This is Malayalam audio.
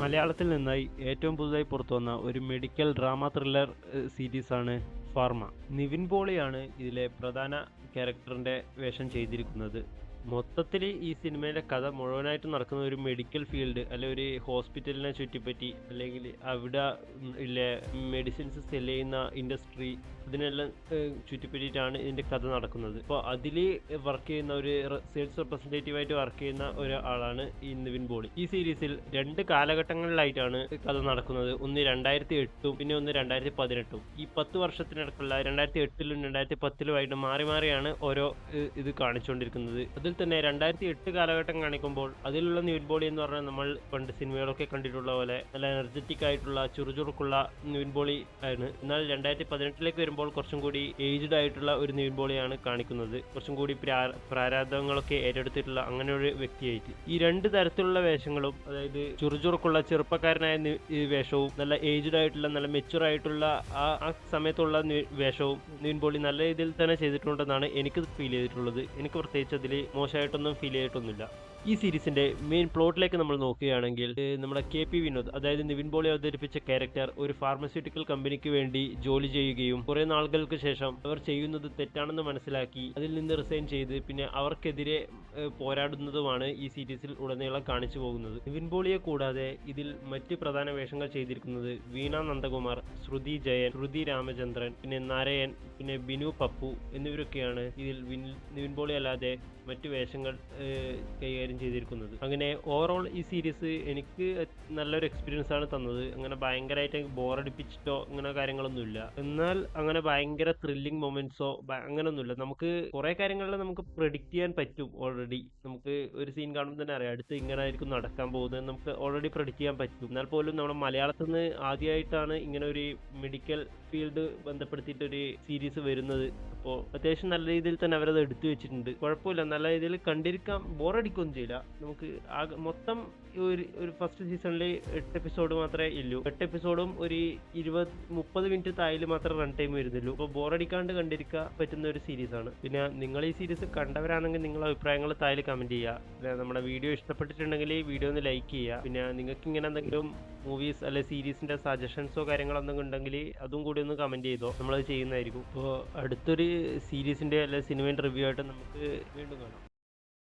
മലയാളത്തിൽ നിന്നായി ഏറ്റവും പുതുതായി പുറത്തു വന്ന ഒരു മെഡിക്കൽ ഡ്രാമ ത്രില്ലർ സീരീസാണ് ഫാർമ. നിവിൻ പോളിയാണ് ഇതിലെ പ്രധാന ക്യാരക്ടറിന്റെ വേഷം ചെയ്തിരിക്കുന്നത്. മൊത്തത്തിൽ ഈ സിനിമയിലെ കഥ മുഴുവനായിട്ട് നടക്കുന്ന ഒരു മെഡിക്കൽ ഫീൽഡ് അല്ലെ ഒരു ഹോസ്പിറ്റലിനെ ചുറ്റിപ്പറ്റി അല്ലെങ്കിൽ അവിടെ ഇല്ലേ മെഡിസിൻസ് സെൽ ചെയ്യുന്ന ഇൻഡസ്ട്രി ഇതിനെല്ലാം ചുറ്റിപ്പറ്റിയിട്ടാണ് ഇതിന്റെ കഥ നടക്കുന്നത്. അപ്പോൾ അതിൽ വർക്ക് ചെയ്യുന്ന ഒരു സെയിൽസ് റെപ്രസെന്റേറ്റീവ് ആയിട്ട് വർക്ക് ചെയ്യുന്ന ഒരാളാണ് ഈ നിവിൻ പോളി. ഈ സീരീസിൽ രണ്ട് കാലഘട്ടങ്ങളിലായിട്ടാണ് കഥ നടക്കുന്നത്. ഒന്ന് രണ്ടായിരത്തി എട്ടും പിന്നെ ഒന്ന് രണ്ടായിരത്തി പതിനെട്ടും ഈ പത്ത് വർഷത്തിനിടക്കുള്ള രണ്ടായിരത്തി എട്ടിലും രണ്ടായിരത്തി പത്തിലുമായിട്ട് മാറി മാറിയാണ് ഓരോ ഇത് കാണിച്ചുകൊണ്ടിരിക്കുന്നത്. തന്നെ രണ്ടായിരത്തി എട്ട് കാലഘട്ടം കാണിക്കുമ്പോൾ അതിലുള്ള ന്യൂഡ് ബോളി എന്ന് പറഞ്ഞാൽ നമ്മൾ പണ്ട് സിനിമകളൊക്കെ കണ്ടിട്ടുള്ള പോലെ നല്ല എനർജറ്റിക് ആയിട്ടുള്ള ചുറുചുറുക്കുള്ള ന്യൂഡ് ബോളി ആണ്. എന്നാൽ രണ്ടായിരത്തി പതിനെട്ടിലേക്ക് വരുമ്പോൾ കുറച്ചും കൂടി ഏജ്ഡ് ആയിട്ടുള്ള ഒരു ന്യൂഡ് ബോളിയാണ് കാണിക്കുന്നത്. കുറച്ചും കൂടി പ്രാരാധങ്ങളൊക്കെ ഏറ്റെടുത്തിട്ടുള്ള അങ്ങനെ ഒരു വ്യക്തിയായിട്ട്. ഈ രണ്ട് തരത്തിലുള്ള വേഷങ്ങളും അതായത് ചുറുചുറുക്കുള്ള ചെറുപ്പക്കാരനായ വേഷവും നല്ല ഏജ്ഡ് ആയിട്ടുള്ള നല്ല മെച്ചുവർ ആയിട്ടുള്ള ആ സമയത്തുള്ള വേഷവും ന്യൂൻ ബോളി നല്ല രീതിയിൽ തന്നെ ചെയ്തിട്ടുണ്ടെന്നാണ് എനിക്ക് ഫീൽ ചെയ്തിട്ടുള്ളത്. എനിക്ക് പ്രത്യേകിച്ച് അതിൽ മോശമായിട്ടൊന്നും ഫീൽ ചെയ്തിട്ടൊന്നുമില്ല. ഈ സീരീസിന്റെ മെയിൻ പ്ലോട്ടിലേക്ക് നമ്മൾ നോക്കുകയാണെങ്കിൽ നമ്മുടെ കെ പി വിനോദ് അതായത് നിവിൻ പോളി അവതരിപ്പിച്ച ക്യാരക്ടർ ഒരു ഫാർമസ്യൂട്ടിക്കൽ കമ്പനിക്ക് വേണ്ടി ജോലി ചെയ്യുകയും കുറെ നാളുകൾക്ക് ശേഷം അവർ ചെയ്യുന്നത് തെറ്റാണെന്ന് മനസ്സിലാക്കി അതിൽ നിന്ന് റിസൈൻ ചെയ്ത് പിന്നെ അവർക്കെതിരെ പോരാടുന്നതുമാണ് ഈ സീരീസിൽ ഉടനീളം കാണിച്ചു പോകുന്നത്. നിവിൻ പോളിയെ കൂടാതെ ഇതിൽ മറ്റ് പ്രധാന വേഷങ്ങൾ ചെയ്തിരിക്കുന്നത് വീണ നന്ദകുമാർ ശ്രുതി ജയൻ ശ്രുതി രാമചന്ദ്രൻ പിന്നെ നാരായൺ പിന്നെ ബിനു പപ്പു എന്നിവരൊക്കെയാണ് ഇതിൽ വിൻ- നിവിൻ പോളി അല്ലാതെ മറ്റു വേഷങ്ങൾ കൈകാര്യം ചെയ്തിരിക്കുന്നത്. അങ്ങനെ ഓവറോൾ ഈ സീരീസ് എനിക്ക് നല്ലൊരു എക്സ്പീരിയൻസ് ആണ് തന്നത്. അങ്ങനെ ഭയങ്കരമായിട്ട് ബോറടിപ്പിച്ചിട്ടോ അങ്ങനെ കാര്യങ്ങളൊന്നുമില്ല. എന്നാൽ അങ്ങനെ ഭയങ്കര ത്രില്ലിംഗ് മൊമെന്റ്സോ അങ്ങനെയൊന്നുമില്ല നമുക്ക് കുറെ കാര്യങ്ങളിൽ നമുക്ക് പ്രെഡിക്റ്റ് ചെയ്യാൻ പറ്റും ഓൾറെഡി നമുക്ക് ഒരു സീൻ കാണുമ്പോൾ തന്നെ അറിയാം അടുത്ത് ഇങ്ങനെ ആയിരിക്കും നടക്കാൻ പോകുന്നത്. നമുക്ക് ഓൾറെഡി പ്രെഡിക്റ്റ് ചെയ്യാൻ പറ്റും. എന്നാൽ പോലും നമ്മുടെ മലയാളത്തിൽ നിന്ന് ആദ്യമായിട്ടാണ് ഇങ്ങനെ ഒരു മെഡിക്കൽ ഫീൽഡ് ബന്ധപ്പെടുത്തിയിട്ട് ഒരു സീരീസ് വരുന്നത്. അപ്പോൾ അത്യാവശ്യം നല്ല രീതിയിൽ തന്നെ അവരത് എടുത്തു വെച്ചിട്ടുണ്ട്. കുഴപ്പമില്ല. നല്ല രീതിയിൽ കണ്ടിരിക്കാൻ ബോറടിക്കൊന്നും ചെയ്യില്ല. നമുക്ക് മൊത്തം ഒരു ഒരു ഫസ്റ്റ് സീസണിൽ എട്ട് എപ്പിസോഡ് മാത്രമേ ഇല്ലൂ. എട്ട് എപ്പിസോഡും ഒരു ഇരുപത് മുപ്പത് മിനിറ്റ് തായിൽ മാത്രമേ റൺ ടൈം വരുന്നുള്ളൂ. അപ്പോൾ ബോറടിക്കാണ്ട് കണ്ടിരിക്കാൻ പറ്റുന്ന ഒരു സീരീസാണ് പിന്നെ നിങ്ങൾ ഈ സീരീസ് കണ്ടവരാണെങ്കിൽ നിങ്ങളുടെ അഭിപ്രായങ്ങൾ തായിൽ കമന്റ് ചെയ്യുക. നമ്മുടെ വീഡിയോ ഇഷ്ടപ്പെട്ടിട്ടുണ്ടെങ്കിൽ വീഡിയോ ഒന്ന് ലൈക്ക് ചെയ്യുക. പിന്നെ നിങ്ങൾക്ക് ഇങ്ങനെ എന്തെങ്കിലും മൂവീസ് അല്ലെ സീരീസിന്റെ സജഷൻസോ കാര്യങ്ങളോ എന്തെങ്കിലും ഉണ്ടെങ്കിൽ അതും കൂടി ഒന്ന് കമന്റ് ചെയ്തോ. നമ്മളത് ചെയ്യുന്നതായിരിക്കും. അപ്പോൾ അടുത്തൊരു സീരീസിന്റെ അല്ലെ സിനിമേന്റെ റിവ്യൂ ആയിട്ട് നമുക്ക് വീണ്ടും കാണാം.